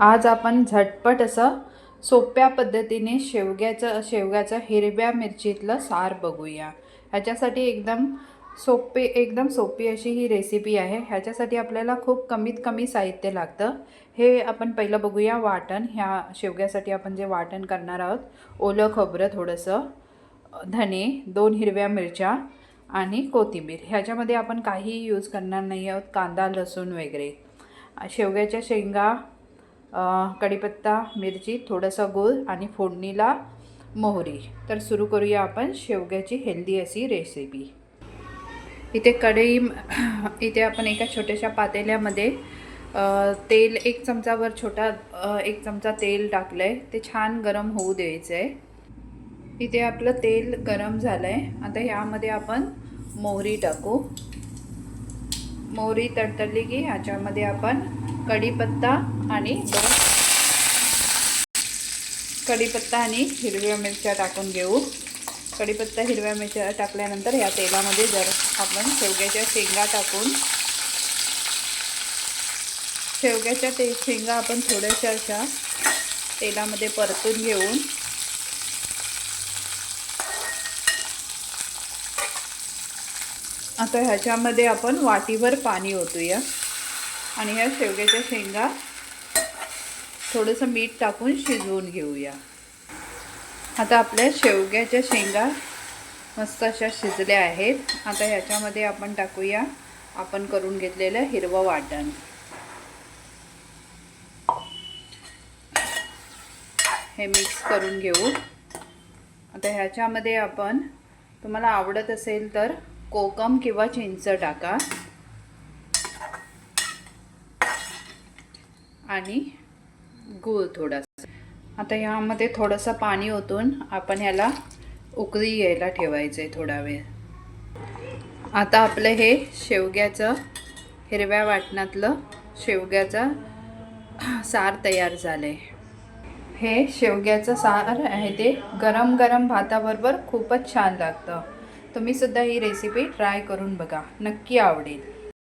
आज आपण झटपट असं सोप्या पद्धतीने शेवग्याचं शेवग्याचं हिरव्या मिरचीतलं सार बघूया. ह्याच्यासाठी एकदम सोपे एकदम सोपी अशी ही रेसिपी आहे. ह्याच्यासाठी आपल्याला खूप कमीत कमी साहित्य लागतं. हे आपण पहिलं बघूया वाटण. ह्या शेवग्यासाठी आपण जे वाटण करणार आहोत ओलं खोबरं थोडंसं धने दोन हिरव्या मिरच्या आणि कोथिंबीर. ह्याच्यामध्ये आपण काहीही यूज करणार नाही आहोत कांदा लसूण वगैरे. शेवग्याच्या शेंगा कढीपत्ता मिरची थोडंसं गूळ आणि फोडणीला मोहरी. तर सुरू करूया आपण शेवग्याची हेल्दी अशी रेसिपी. इथे कढई इथे आपण एका छोट्याशा पातेल्यामध्ये तेल एक चमचावर छोटा एक चमचा तेल टाकलं आहे ते छान गरम होऊ द्यायचं आहे इथे आपलं तेल गरम झालं आहे आता ह्यामध्ये आपण मोहरी टाकू. मोहरी तडतडली की ह्याच्यामध्ये आपण कढीपत्ता आणि कढीपत्ता आणि हिरव्या मिरच्या टाकून घेऊ. कढीपत्ता हिरव्या मिरच्या टाकल्यानंतर या तेलामध्ये जर आपण शेवग्याच्या शेंगा टाकून शेवग्याच्या ते शेंगा आपण थोड्याशा अशा तेलामध्ये परतून घेऊन आता ह्याच्यामध्ये आपण वाटीवर पाणी ओतूया. आणि ह्या शेवग्याच्या शेंगा थोडंसं मीठ टाकून शिजवून घेऊया. आता आपल्या शेवग्याच्या शेंगा मस्त अशा शिजल्या आहेत. आता ह्याच्यामध्ये आपण टाकूया आपण करून घेतलेलं हिरवं वाटण. हे मिक्स करून घेऊ. आता ह्याच्यामध्ये आपण तुम्हाला आवडत असेल तर कोकम किंवा चिंच टाका. आणि गूळ थोडासा. आता ह्यामध्ये थोडंसं पाणी ओतून आपण ह्याला उकळी यायला ठेवायचं आहे थोडा वेळ. आता आपलं हे शेवग्याचं हिरव्या वाटणातलं शेवग्याचं सार तयार झालं आहे हे शेवग्याचं सार आहे ते गरम गरम भाताबरोबर खूपच छान लागतं. तुम्ही सुद्धा ही रेसिपी ट्राय करून बघा. नक्की आवडेल.